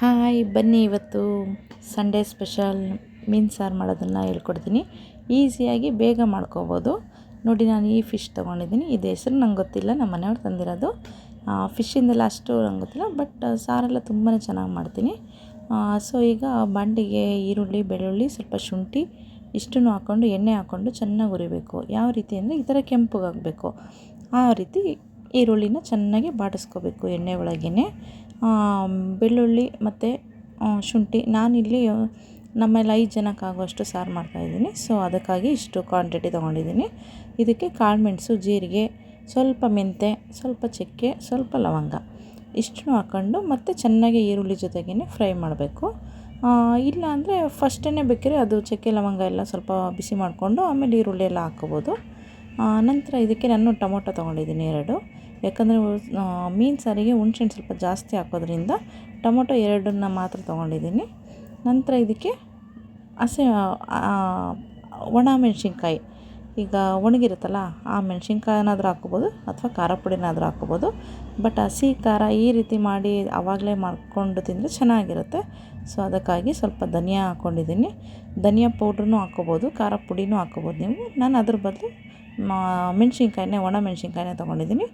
Hi, ಬನ್ನಿ ಇವತ್ತು Sunday special ಮೀನು ಸಾರು ಮಾಡೋದನ್ನು ಹೇಳ್ಕೊಡ್ತೀನಿ. ಈಸಿಯಾಗಿ ಬೇಗ ಮಾಡ್ಕೋಬೋದು. ನೋಡಿ, ನಾನು ಈ ಫಿಶ್ ತೊಗೊಂಡಿದ್ದೀನಿ. ಇದು ಹೆಸರು ನಂಗೆ ಗೊತ್ತಿಲ್ಲ, ನಮ್ಮ ಮನೆಯವ್ರು ತಂದಿರೋದು. ಫಿಶಿಂದೆಲ್ಲ ಅಷ್ಟು ನಂಗೆ ಗೊತ್ತಿಲ್ಲ ಬಟ್ ಸಾರೆಲ್ಲ ತುಂಬಾ ಚೆನ್ನಾಗಿ ಮಾಡ್ತೀನಿ. ಸೊ ಈಗ ಬಾಂಡಿಗೆ ಈರುಳ್ಳಿ, ಬೆಳ್ಳುಳ್ಳಿ ಸ್ವಲ್ಪ ಶುಂಠಿ ಇಷ್ಟನ್ನು ಹಾಕ್ಕೊಂಡು ಎಣ್ಣೆ ಹಾಕ್ಕೊಂಡು ಚೆನ್ನಾಗಿ ಹುರಿಬೇಕು. ಯಾವ ರೀತಿ ಅಂದರೆ ಈ ಥರ ಕೆಂಪಗಾಗಬೇಕು. ಆ ರೀತಿ ಈರುಳ್ಳಿನ ಚೆನ್ನಾಗಿ ಬಾಡಿಸ್ಕೋಬೇಕು ಎಣ್ಣೆ ಒಳಗೇ ಬೆಳ್ಳುಳ್ಳಿ ಮತ್ತು ಶುಂಠಿ. ನಾನಿಲ್ಲಿ ನಮ್ಮಲ್ಲಿ ಐದು ಜನಕ್ಕೆ ಆಗುವಷ್ಟು ಸಾರು ಮಾಡ್ತಾಯಿದ್ದೀನಿ ಸೊ ಅದಕ್ಕಾಗಿ ಇಷ್ಟು ಕ್ವಾಂಟಿಟಿ ತೊಗೊಂಡಿದ್ದೀನಿ. ಇದಕ್ಕೆ ಕಾಳುಮೆಣಸು ಜೀರಿಗೆ, ಸ್ವಲ್ಪ ಮೆಂತೆ ಸ್ವಲ್ಪ ಚಕ್ಕೆ, ಸ್ವಲ್ಪ ಲವಂಗ. ಇಷ್ಟನ್ನು ಹಾಕ್ಕೊಂಡು ಮತ್ತು ಚೆನ್ನಾಗಿ ಈರುಳ್ಳಿ ಜೊತೆಗೇ ಫ್ರೈ ಮಾಡಬೇಕು. ಇಲ್ಲ ಅಂದರೆ ಫಸ್ಟೇ ಬೇಕಿದ್ರೆ ಅದು ಚಕ್ಕೆ, ಲವಂಗ ಎಲ್ಲ ಸ್ವಲ್ಪ ಬಿಸಿ ಮಾಡಿಕೊಂಡು ಆಮೇಲೆ ಈರುಳ್ಳಿ ಎಲ್ಲ ಹಾಕ್ಕೋಬೋದು. ನಂತರ ಇದಕ್ಕೆ ನಾನು ಟೊಮೊಟೊ ತೊಗೊಂಡಿದ್ದೀನಿ ಎರಡು. ಯಾಕಂದರೆ ಮೀನು ಸಾರಿಗೆ ಹುಣ್ಸೆಹಣ್ಣು ಸ್ವಲ್ಪ ಜಾಸ್ತಿ ಹಾಕೋದ್ರಿಂದ ಟೊಮೊಟೊ ಎರಡನ್ನ ಮಾತ್ರ ತೊಗೊಂಡಿದ್ದೀನಿ. ನಂತರ ಇದಕ್ಕೆ ಹಸಿ ಒಣ ಮೆಣಸಿನ್ಕಾಯಿ ಈಗ ಒಣಗಿರುತ್ತಲ್ಲ, ಆ ಮೆಣಸಿನ್ಕಾಯಿನಾದ್ರೂ ಹಾಕ್ಕೋಬೋದು ಅಥವಾ ಖಾರ ಪುಡಿನಾದ್ರೂ ಹಾಕ್ಕೋಬೋದು ಬಟ್ ಹಸಿ ಖಾರ ಈ ರೀತಿ ಮಾಡಿ ಆವಾಗಲೇ ಮಾಡಿಕೊಂಡು ತಿಂದರೆ ಚೆನ್ನಾಗಿರುತ್ತೆ. ಸೊ ಅದಕ್ಕಾಗಿ ಸ್ವಲ್ಪ ಧನಿಯಾ ಹಾಕ್ಕೊಂಡಿದ್ದೀನಿ ಧನಿಯಾ ಪೌಡ್ರೂ ಹಾಕ್ಕೋಬೋದು, ಖಾರ ಪುಡಿನೂ ಹಾಕ್ಕೋಬೋದು ನೀವು. ನಾನು ಅದ್ರ ಬದಲು ಮೆಣಸಿನ್ಕಾಯಿನೇ, ಒಣ ಮೆಣಸಿನ್ಕಾಯಿನೇ ತೊಗೊಂಡಿದ್ದೀನಿ.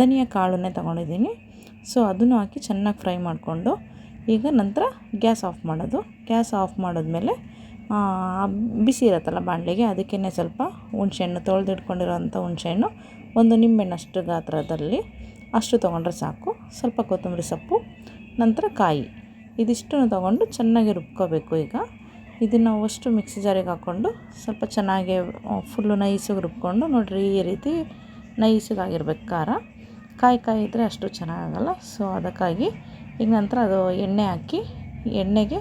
ಧನಿಯಾ ಕಾಳನ್ನೇ ತೊಗೊಂಡಿದ್ದೀನಿ. ಸೊ ಅದನ್ನು ಹಾಕಿ ಚೆನ್ನಾಗಿ ಫ್ರೈ ಮಾಡಿಕೊಂಡು, ಈಗ ನಂತರ ಗ್ಯಾಸ್ ಆಫ್ ಮಾಡೋದು. ಗ್ಯಾಸ್ ಆಫ್ ಮಾಡಿದ್ಮೇಲೆ ಬಿಸಿ ಇರುತ್ತಲ್ಲ ಬಾಣಲೆಗೆ ಅದಕ್ಕೇ ಸ್ವಲ್ಪ ಹುಣ್ಸೆಹಣ್ಣು, ತೊಳೆದಿಟ್ಕೊಂಡಿರೋಂಥ ಹುಣಸೆಹಣ್ಣು, ಒಂದು ನಿಂಬೆಹಣ್ಣಷ್ಟು ಗಾತ್ರದಲ್ಲಿ ಅಷ್ಟು ತೊಗೊಂಡ್ರೆ ಸಾಕು. ಸ್ವಲ್ಪ ಕೊತ್ತಂಬರಿ ಸೊಪ್ಪು, ನಂತರ ಕಾಯಿ. ಇದಿಷ್ಟನ್ನು ತೊಗೊಂಡು ಚೆನ್ನಾಗಿ ರುಬ್ಕೋಬೇಕು ಈಗ. ಇದನ್ನು ಅಷ್ಟು ಮಿಕ್ಸಿ ಜಾರಿಗೆ ಹಾಕ್ಕೊಂಡು ಸ್ವಲ್ಪ ಚೆನ್ನಾಗಿ ಫುಲ್ಲು ನೈಸಿಗೆ ರುಬ್ಕೊಂಡು ನೋಡಿರಿ ಈ ರೀತಿ ನೈಸಿಗಾಗಿರ್ಬೇಕು ಖಾರ. ಕಾಯಿ ಕಾಯಿ ಇದ್ದರೆ ಅಷ್ಟು ಚೆನ್ನಾಗಾಗಲ್ಲ ಸೊ ಅದಕ್ಕಾಗಿ ಈಗ ನಂತರ ಅದು ಎಣ್ಣೆ ಹಾಕಿ, ಎಣ್ಣೆಗೆ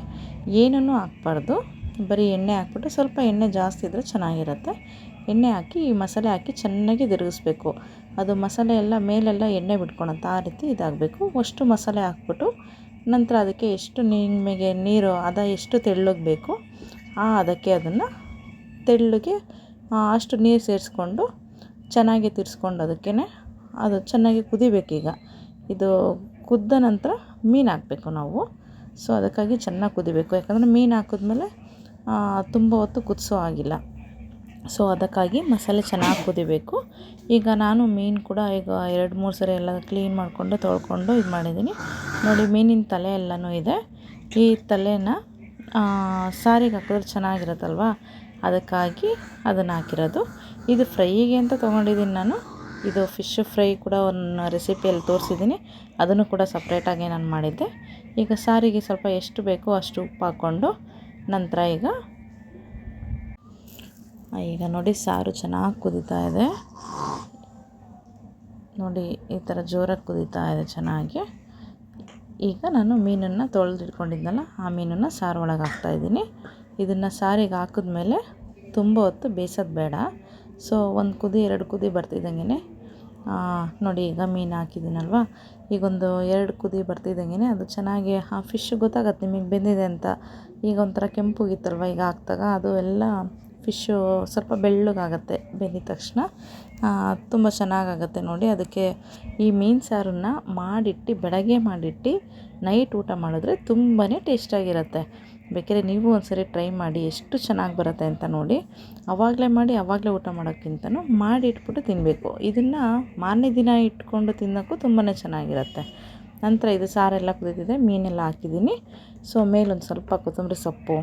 ಏನನ್ನೂ ಹಾಕ್ಬಾರ್ದು. ಬರೀ ಎಣ್ಣೆ ಹಾಕ್ಬಿಟ್ಟು ಸ್ವಲ್ಪ ಎಣ್ಣೆ ಜಾಸ್ತಿ ಇದ್ದರೆ ಚೆನ್ನಾಗಿರುತ್ತೆ. ಎಣ್ಣೆ ಹಾಕಿ, ಈ ಮಸಾಲೆ ಹಾಕಿ ಚೆನ್ನಾಗಿ ತಿರುಗಿಸ್ಬೇಕು. ಅದು ಮಸಾಲೆ ಎಲ್ಲ ಮೇಲೆಲ್ಲ ಎಣ್ಣೆ ಬಿಟ್ಕೊಳತ್ತೆ ಆ ರೀತಿ ಇದಾಗಬೇಕು. ಅಷ್ಟು ಮಸಾಲೆ ಹಾಕ್ಬಿಟ್ಟು ನಂತರ ಅದಕ್ಕೆ ಎಷ್ಟು ನಿಮಗೆ ನೀರು, ಅದ ಎಷ್ಟು ತೆಳ್ಳಗೆ ಬೇಕು ಅದಕ್ಕೆ ಅದನ್ನು ತೆಳ್ಳಗೆ ಅಷ್ಟು ನೀರು ಸೇರಿಸ್ಕೊಂಡು ಚೆನ್ನಾಗಿ ತಿರ್ಸ್ಕೊಂಡು ಅದಕ್ಕೇ ಅದು ಚೆನ್ನಾಗಿ ಕುದಿಬೇಕೀಗ ಇದು ಕುದ್ದ ನಂತರ ಮೀನು ಹಾಕಬೇಕು ನಾವು. ಸೊ ಅದಕ್ಕಾಗಿ ಚೆನ್ನಾಗಿ ಕುದಿಬೇಕು. ಯಾಕಂದರೆ ಮೀನು ಹಾಕಿದ್ಮೇಲೆ ತುಂಬ ಹೊತ್ತು ಕುದಿಸೋ ಆಗಿಲ್ಲ ಸೊ ಅದಕ್ಕಾಗಿ ಮಸಾಲೆ ಚೆನ್ನಾಗಿ ಕುದಿಬೇಕು. ಈಗ ನಾನು ಮೀನು ಕೂಡ ಈಗ ಎರಡು, ಮೂರು ಸರಿ ಎಲ್ಲ ಕ್ಲೀನ್ ಮಾಡಿಕೊಂಡು ತೊಳ್ಕೊಂಡು ಇದು ಮಾಡಿದ್ದೀನಿ ನೋಡಿ, ಮೀನಿನ ತಲೆ ಎಲ್ಲನೂ ಇದೆ. ಈ ತಲೆನ ಸಾರಿಗೆ ಹಾಕಿದ್ರೆ ಚೆನ್ನಾಗಿರುತ್ತಲ್ವ? ಅದಕ್ಕಾಗಿ ಅದನ್ನು ಹಾಕಿರೋದು. ಇದು ಫ್ರೈಗೆ ಅಂತ ತೊಗೊಂಡಿದ್ದೀನಿ ನಾನು. ಇದು ಫಿಶ್ ಫ್ರೈ ಕೂಡ ಒಂದು ರೆಸಿಪಿಯಲ್ಲಿ ತೋರಿಸಿದ್ದೀನಿ. ಅದನ್ನು ಕೂಡ ಸಪ್ರೇಟಾಗಿ ನಾನು ಮಾಡಿದ್ದೆ. ಈಗ ಸಾರಿಗೆ ಸ್ವಲ್ಪ ಎಷ್ಟು ಬೇಕೋ ಅಷ್ಟು ಉಪ್ಪು ಹಾಕ್ಕೊಂಡು ನಂತರ ಈಗ ಈಗ ನೋಡಿ ಸಾರು ಚೆನ್ನಾಗಿ ಕುದೀತಾ ಇದೆ. ನೋಡಿ ಈ ಥರ ಜೋರಾಗಿ ಕುದೀತಾ ಇದೆ ಚೆನ್ನಾಗಿ. ಈಗ ನಾನು ಮೀನನ್ನು ತೊಳೆದಿಟ್ಕೊಂಡಿದ್ನಲ್ಲ ಆ ಮೀನನ್ನು ಸಾರು ಒಳಗೆ ಹಾಕ್ತಾಯಿದ್ದೀನಿ ಇದನ್ನು ಸಾರಿಗೆ ಹಾಕಿದ್ಮೇಲೆ ತುಂಬ ಹೊತ್ತು ಬೇಯಿಸೋದು ಬೇಡ. ಸೊ, ಒಂದು ಕುದಿ, ಎರಡು ಕುದಿ ಬರ್ತಿದ್ದಂಗೆ ನೋಡಿ ಈಗ ಮೀನು ಹಾಕಿದ್ದೀನಲ್ವ? ಈಗೊಂದು ಎರಡು ಕುದಿ ಬರ್ತಿದ್ದಂಗೆ ಅದು ಚೆನ್ನಾಗಿ, ಆ ಫಿಶ್ ಗೊತ್ತಾಗತ್ತೆ ನಿಮಗೆ ಬೆಂದಿದೆ ಅಂತ. ಈಗ ಒಂಥರ ಕೆಂಪುಗಿತ್ತಲ್ವ ಈಗ ಹಾಕ್ದಾಗ ಅದು ಎಲ್ಲ ಫಿಶ್ಶು ಸ್ವಲ್ಪ ಬೆಳ್ಳಗಾಗತ್ತೆ ಬೆಂದಿದ ತಕ್ಷಣ. ತುಂಬ ಚೆನ್ನಾಗಾಗತ್ತೆ ನೋಡಿ. ಅದಕ್ಕೆ ಈ ಮೀನು ಸಾರನ್ನು ಮಾಡಿಟ್ಟು, ಬೆಳಗ್ಗೆ ಮಾಡಿಟ್ಟು ನೈಟ್ ಊಟ ಮಾಡಿದ್ರೆ ತುಂಬಾ ಟೇಸ್ಟಾಗಿರುತ್ತೆ. ಬೇಕಾದ್ರೆ ನೀವು ಒಂದ್ಸರಿ ಟ್ರೈ ಮಾಡಿ, ಎಷ್ಟು ಚೆನ್ನಾಗಿ ಬರುತ್ತೆ ಅಂತ ನೋಡಿ. ಅವಾಗಲೇ ಮಾಡಿ, ಅವಾಗಲೇ ಊಟ ಮಾಡೋಕ್ಕಿಂತನೂ ಮಾಡಿ ಇಟ್ಬಿಟ್ಟು ತಿನ್ನಬೇಕು ಇದನ್ನು ಮಾರನೇ ದಿನ ಇಟ್ಕೊಂಡು ತಿನ್ನೋಕ್ಕೂ ತುಂಬಾ ಚೆನ್ನಾಗಿರುತ್ತೆ. ನಂತರ ಇದು ಸಾರೆಲ್ಲ ಕುದೀತಿದೆ ಮೀನೆಲ್ಲ ಹಾಕಿದ್ದೀನಿ. ಸೊ ಮೇಲೊಂದು ಸ್ವಲ್ಪ ಕೊತ್ತಂಬರಿ ಸೊಪ್ಪು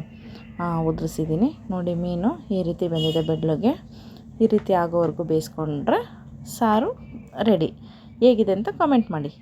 ಉದುರಿಸಿದ್ದೀನಿ. ನೋಡಿ, ಮೀನು ಈ ರೀತಿ ಬಂದಿದೆ ಬೆಳ್ಳಗೆ. ಈ ರೀತಿ ಆಗೋವರೆಗೂ ಬೇಯಿಸ್ಕೊಂಡ್ರೆ ಸಾರು ರೆಡಿ ಹೇಗಿದೆ ಅಂತ ಕಾಮೆಂಟ್ ಮಾಡಿ.